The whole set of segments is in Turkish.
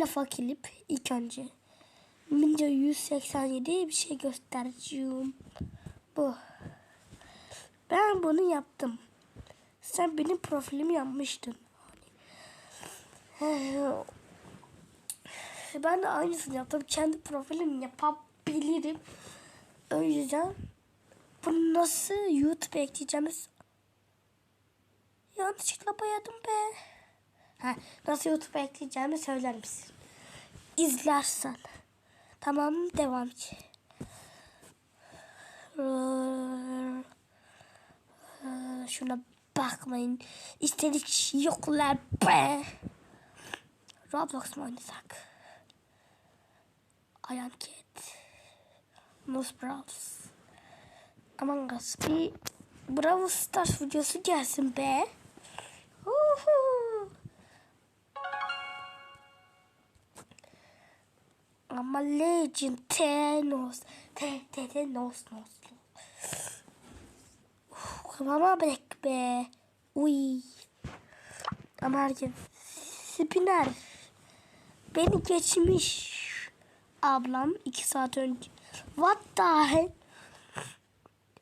lafa kilip ilk önce. Mince 187 bir şey göstereceğim. Bu. Ben bunu yaptım. Sen benim profilimi yapmıştın. Ben de aynısını yaptım. Kendi profilimi yapabilirim. O yüzden bunu nasıl YouTube ekleyeceğimiz yanlışlıkla boyadım be. Ha, nasıl YouTube ekleyeceğimi söyler misin? İzlersen. Tamam devam et. Şuna bakmayın. İstedik yoklar be. Roblox mu oynasak? I am Kid. Nose Bros. Among Us. Bir Brawl Stars videosu gelsin be. Uhu. Ama Legend Thanos. Te te te nos. Uf, Kafama bırak be. Uy. Ama herkes Spinner. Beni geçmiş. Ablam iki saat önce. What the hell?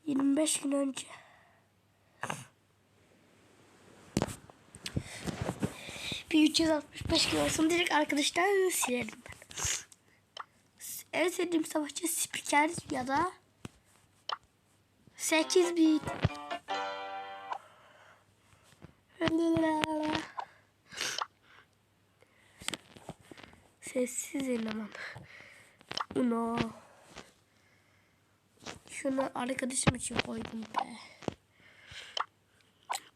25 gün önce. Bir 365 gün olsun direkt arkadaşlar silerim ben. En sevdiğim savaşçı spiker ya da 8 bit. Sessiz eleman. Uno. Şunu arkadaşım için koydum be.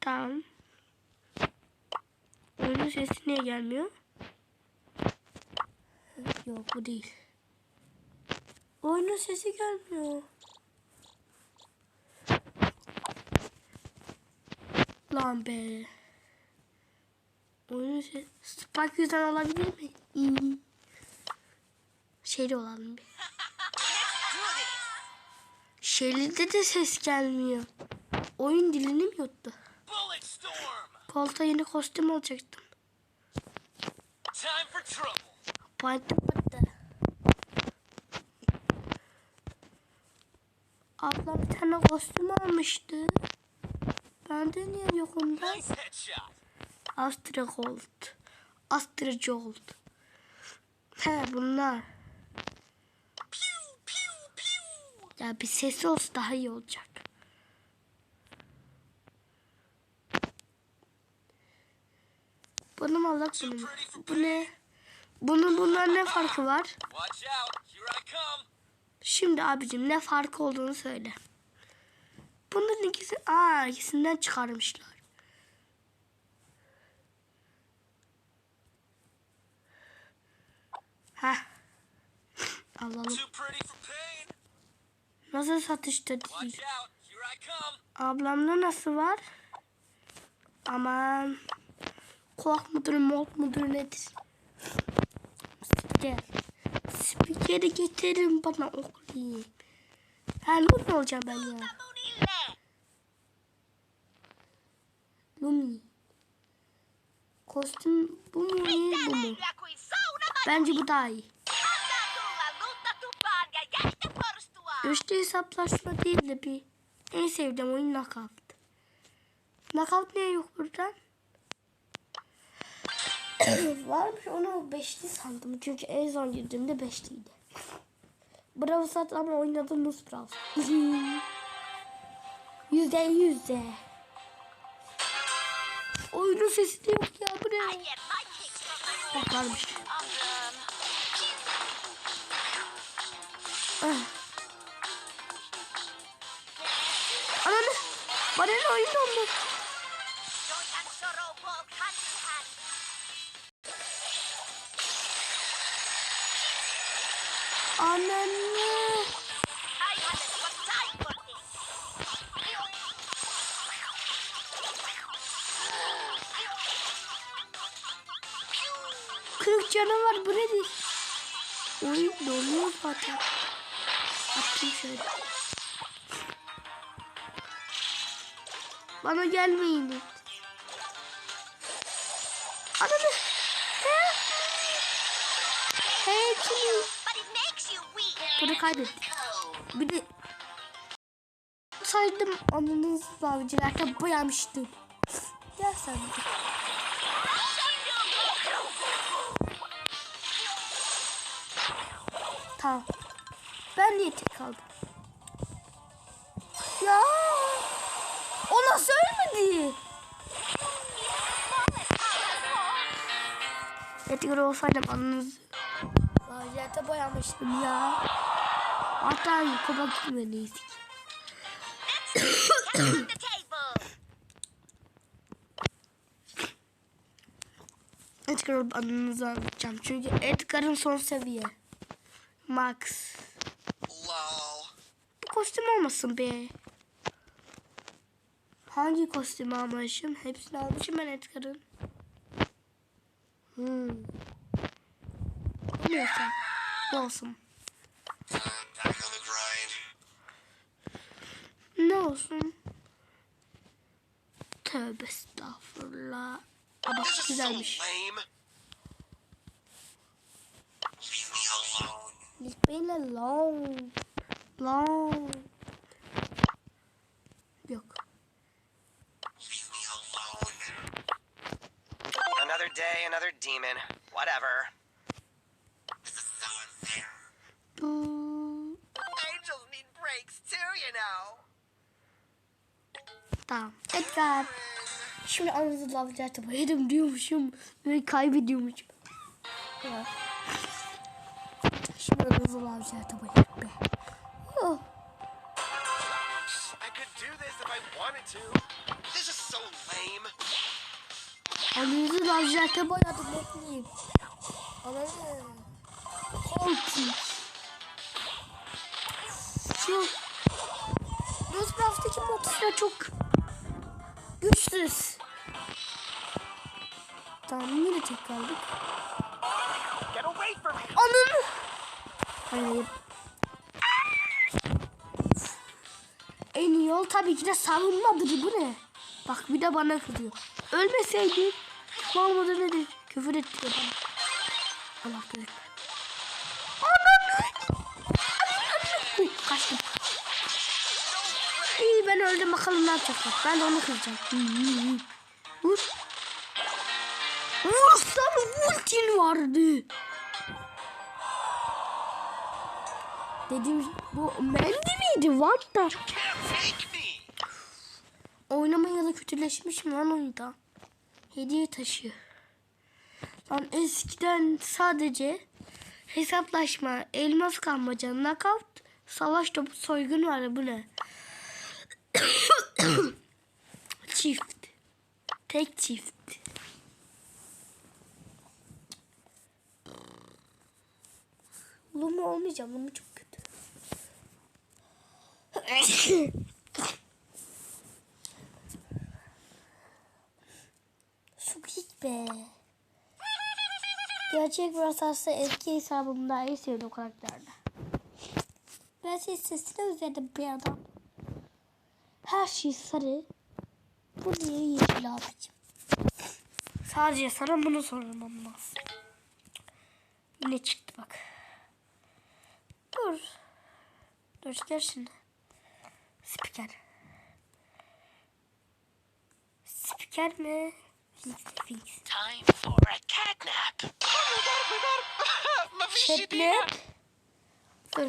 Tamam. Oyunun sesi niye gelmiyor? Yok bu değil. Oyunun sesi gelmiyor. Lan be. Oyunun sesi... Spike yüzden olabilir mi? İyi. Şeyli olalım bir. Şeyli'de de ses gelmiyor. Oyun dilini mi yuttu? Kolta yeni kostüm alacaktım. Time for trouble! Ablam bir tane kostüm almıştı. Bende niye yok headshot! Astra Gold. Astra Gold. He bunlar. Ya bir sesi olsa daha iyi olacak. Bunu mu alak bunu? Bu ne? Bunun bunlar ne farkı var? Şimdi abicim ne farkı olduğunu söyle. Bunların ikisi, aa ikisinden çıkarmışlar. Heh. Alalım. Nasıl satışta değil. Ablamda nasıl var? Aman. Kulak mudur, mod mudur nedir? Spiker. Spikeri getirin bana okuyayım. Ha ne olacağım ben ya? Lumi. Kostüm bu mu iyi bu mu? Bence bu daha iyi. Üçlü hesaplaşma değil de bir en sevdiğim oyun Knockout. Knockout niye yok buradan? Varmış onu beşli sandım. Çünkü en son girdiğimde beşliydi. Bravo sat ama oynadığımız Brawl. Yüzde yüzde. Oyunun sesi de yok ya bu ne? Bak varmış. Ah. Ananı. Bana ne oyun oldu? Kırık canavar bu nedir? Oyun donuyor zaten. Attım şöyle. Bana gelmeyin. Ananı. Makes you weak. Bunu kaybettik. Bir de saydım anınız avcılarda boyamıştım. Gel sen. Tamam. Ben niye tek kaldım? Ya. O nasıl ölmedi? Edgar olsaydım anınız Lacivert'e boyamıştım ya. Hatta yukarı gitmeliyiz. Head to the table. Edgar olup adınızı anlatacağım. Çünkü Edgar'ın son seviye. Max. Lol. Bu kostüm olmasın be. Hangi kostümü almışım? Hepsini almışım ben Edgar'ın. Hmm. Neyse. Bu olsun. Ne olsun? Tövbe estağfurullah. Aa, bak güzelmiş. Leave me alone. It's been a long, long. Yok. Another day, another demon. Whatever. Mm. Angels need breaks too, you know. Tamam. Tekrar. Şimdi anızı alacağım. Yedim diyormuşum. Ve kaybediyormuşum. Ya. I wanted to. This is so lame. Anınızı lavacaktı boyadım. Bekleyeyim. Ananı. Korkunç. Şu Rosecraft'taki motifler çok güçsüz. Tamam yine tek kaldık. Ananı. Hayır. En iyi yol tabii ki de savunmadır. Bu ne? Bak bir de bana kızıyor. Ölmeseydin. Mal mıdır nedir? Küfür etti bana. Allah. Ananı. Kaçtım. İyi ben öldüm bakalım ne yapacaklar. Ben de onu kıracağım. Vur. Vur sana ultin vardı. Dediğim bu Mendy miydi? What the? Can't fake me. Oynama ya da kötüleşmiş mi lan oyunda? Hediye taşı. Lan eskiden sadece hesaplaşma, elmas kalmaca, knockout, savaş topu, soygun vardı bu ne? çift. Tek çift. Luma olmayacağım. Luma çok Sukik be. Gerçek Brawl eski hesabımda en sevdiğim karakterdi. Ben ses sesine özledim bir adam. Her şey sarı. Bu niye yeşil abicim? Sadece sana bunu sormam lazım. Ne çıktı bak. Dur. Dur gel şimdi. Spiker. Spiker mi? Fix, fix. Time for a catnap. Catnap. Dur.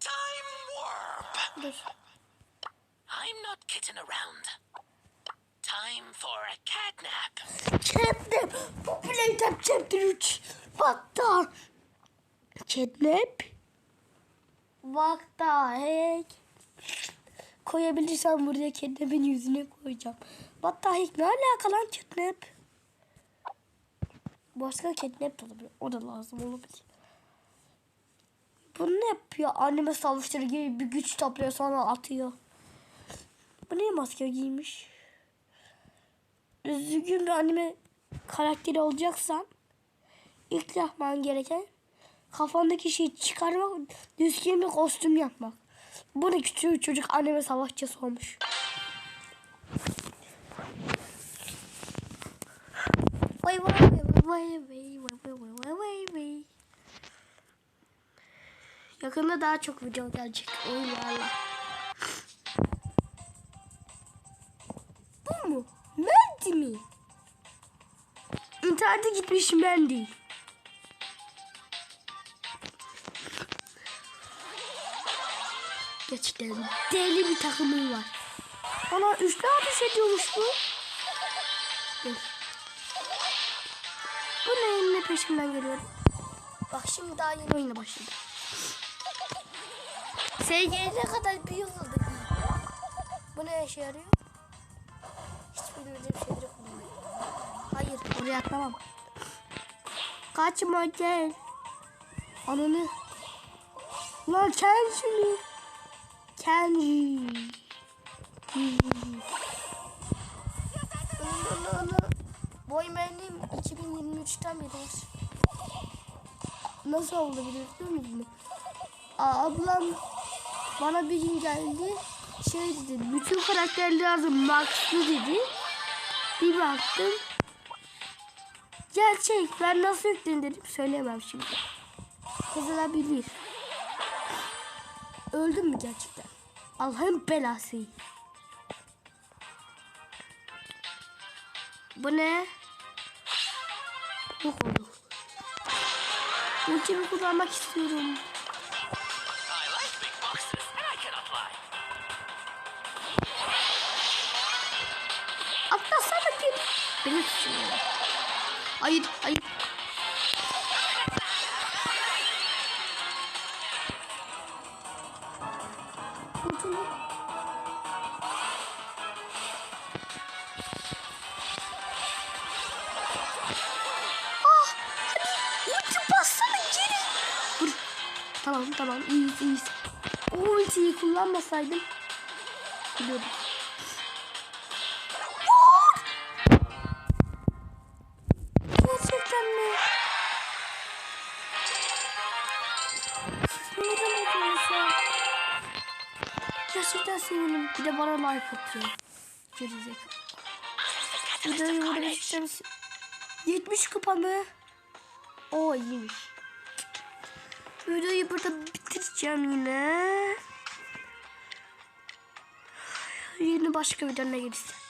Time warp. Dur. I'm not kidding around. Time for a catnap. Catnap. Playtime Chapter 3. Hatta. Catnap. What the heck? Koyabilirsem buraya Catnap'in yüzüne koyacağım. The heck? Ne alaka lan Catnap? Başka Catnap da olabilir. O da lazım olabilir. Bu ne yapıyor? Anneme savaşları gibi bir güç topluyor sonra atıyor. Bu niye maske giymiş? düzgün bir anime karakteri olacaksan ilk yapman gereken kafandaki şeyi çıkarmak, düzgün bir kostüm yapmak. Bu küçük çocuk anime savaşçısı olmuş. Vay vay vay vay vay vay vay vay vay vay. Yakında daha çok video gelecek. Eyvallah. Bu mu? Mendi mi? İnternete gitmiş Mendi. Gerçekten deli bir takımım var. Bana üçlü ateş ediyormuş bu. Bu neyin ne peşimden geliyor? Bak şimdi daha yeni oyuna başladı. Sevgili kadar bir yıl oldu. Bu ne işe yarıyor? Hiç bilmediğim şeyleri kullanıyor. Hayır oraya atlamam. Kaçma gel. Ananı. Lan Kenji mi? Kenji. Boy benim 2023'ten beri var. Nasıl oldu biliyor musun? Aa, ablam bana bir gün geldi. Şey dedi, bütün karakterler lazım Max'lı dedi. Bir baktım. Gerçek, ben nasıl yükledim dedim. Söyleyemem şimdi. Kızlar bilir. Öldüm mü gerçekten? Allah'ın belası. Bu ne? Yok oldu. Ultimi kullanmak istiyorum. Tamam tamam iyiyiz iyiyiz. O ultiyi kullanmasaydım. Biliyordum. Gerçekten mi? Neden yapıyorsun? Gerçekten sevindim. Bir de bana like atıyor. Gerizekalı. Videoyu burada bitireceğim. 70 kupa mı? Oo iyiymiş. Videoyu burada bitireceğim yine. Yeni başka videoda gelirse.